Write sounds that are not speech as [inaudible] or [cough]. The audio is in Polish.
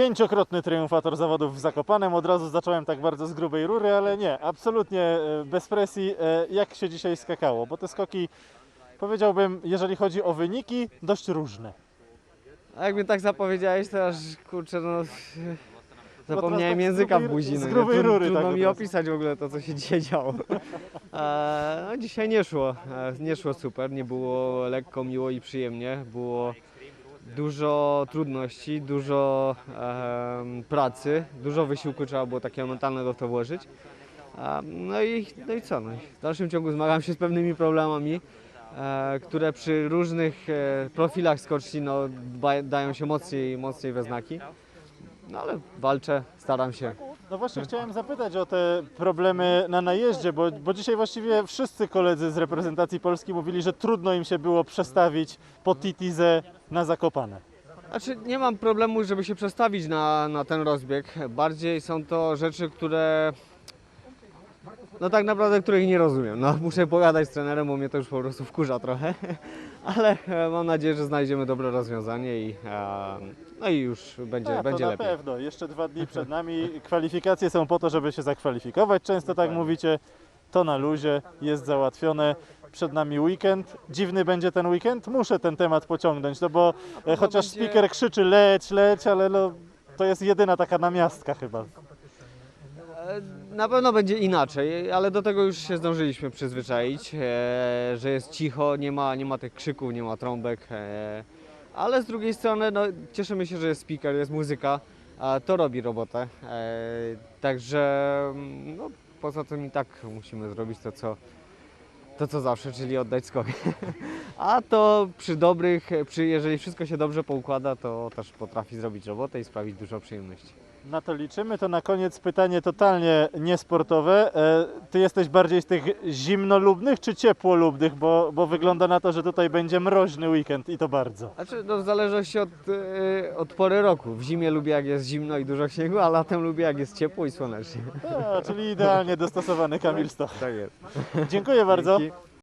Pięciokrotny triumfator zawodów w Zakopanem. Od razu zacząłem tak bardzo z grubej rury, ale nie, absolutnie e, bez presji. E, Jak się dzisiaj skakało? Bo te skoki, powiedziałbym, jeżeli chodzi o wyniki, dość różne. A jak mnie tak zapowiedziałeś, to aż kurczę, no. Zapomniałem tak języka w buzi. z No, grubej Trud- rury Trudno tak mi opisać w ogóle to, co się dzisiaj działo. E, no, dzisiaj nie szło. E, nie szło super. Nie było lekko, miło i przyjemnie. Było dużo trudności, dużo pracy, dużo wysiłku trzeba było takiego mentalnego w to włożyć. No, i, no i co? No, i w dalszym ciągu zmagam się z pewnymi problemami, e, które przy różnych e, profilach skoczni no, dają się mocniej, mocniej we znaki. No ale walczę, staram się. No właśnie chciałem zapytać o te problemy na najeździe, bo, bo dzisiaj właściwie wszyscy koledzy z reprezentacji Polski mówili, że trudno im się było przestawić po Titizę na Zakopane. Znaczy nie mam problemu, żeby się przestawić na, na ten rozbieg. Bardziej są to rzeczy, które no tak naprawdę których nie rozumiem. No [laughs] muszę pogadać z trenerem, bo mnie to już po prostu wkurza trochę. [laughs] Ale e, mam nadzieję, że znajdziemy dobre rozwiązanie i e, no i już będzie, Tak, będzie to na lepiej. pewno. Jeszcze dwa dni przed [laughs] nami. Kwalifikacje są po to, żeby się zakwalifikować. Często tak mówicie. To na luzie, jest załatwione. Przed nami weekend. Dziwny będzie ten weekend? Muszę ten temat pociągnąć, no bo e, chociaż będzie- speaker krzyczy leć, leć, ale no, to jest jedyna taka namiastka chyba. E, Na pewno będzie inaczej, ale do tego już się zdążyliśmy przyzwyczaić, e, że jest cicho, nie ma, nie ma tych krzyków, nie ma trąbek. E, ale z drugiej strony no, cieszymy się, że jest speaker, jest muzyka, a to robi robotę. Także mm, no, poza tym i tak musimy zrobić to, co, to, co zawsze, czyli oddać skok. [laughs] a to przy dobrych, przy, jeżeli wszystko się dobrze poukłada, to też potrafi zrobić robotę i sprawić dużo przyjemności. Na to liczymy. To na koniec pytanie totalnie niesportowe. E, Ty jesteś bardziej z tych zimnolubnych czy ciepłolubnych? Bo, bo wygląda na to, że tutaj będzie mroźny weekend i to bardzo. Znaczy, no w zależności od, e, od pory roku. W zimie lubię jak jest zimno i dużo śniegu, a latem lubię jak jest ciepło i słonecznie. A, czyli idealnie dostosowany Kamil Stoch. Tak jest. Dziękuję bardzo. Dzięki.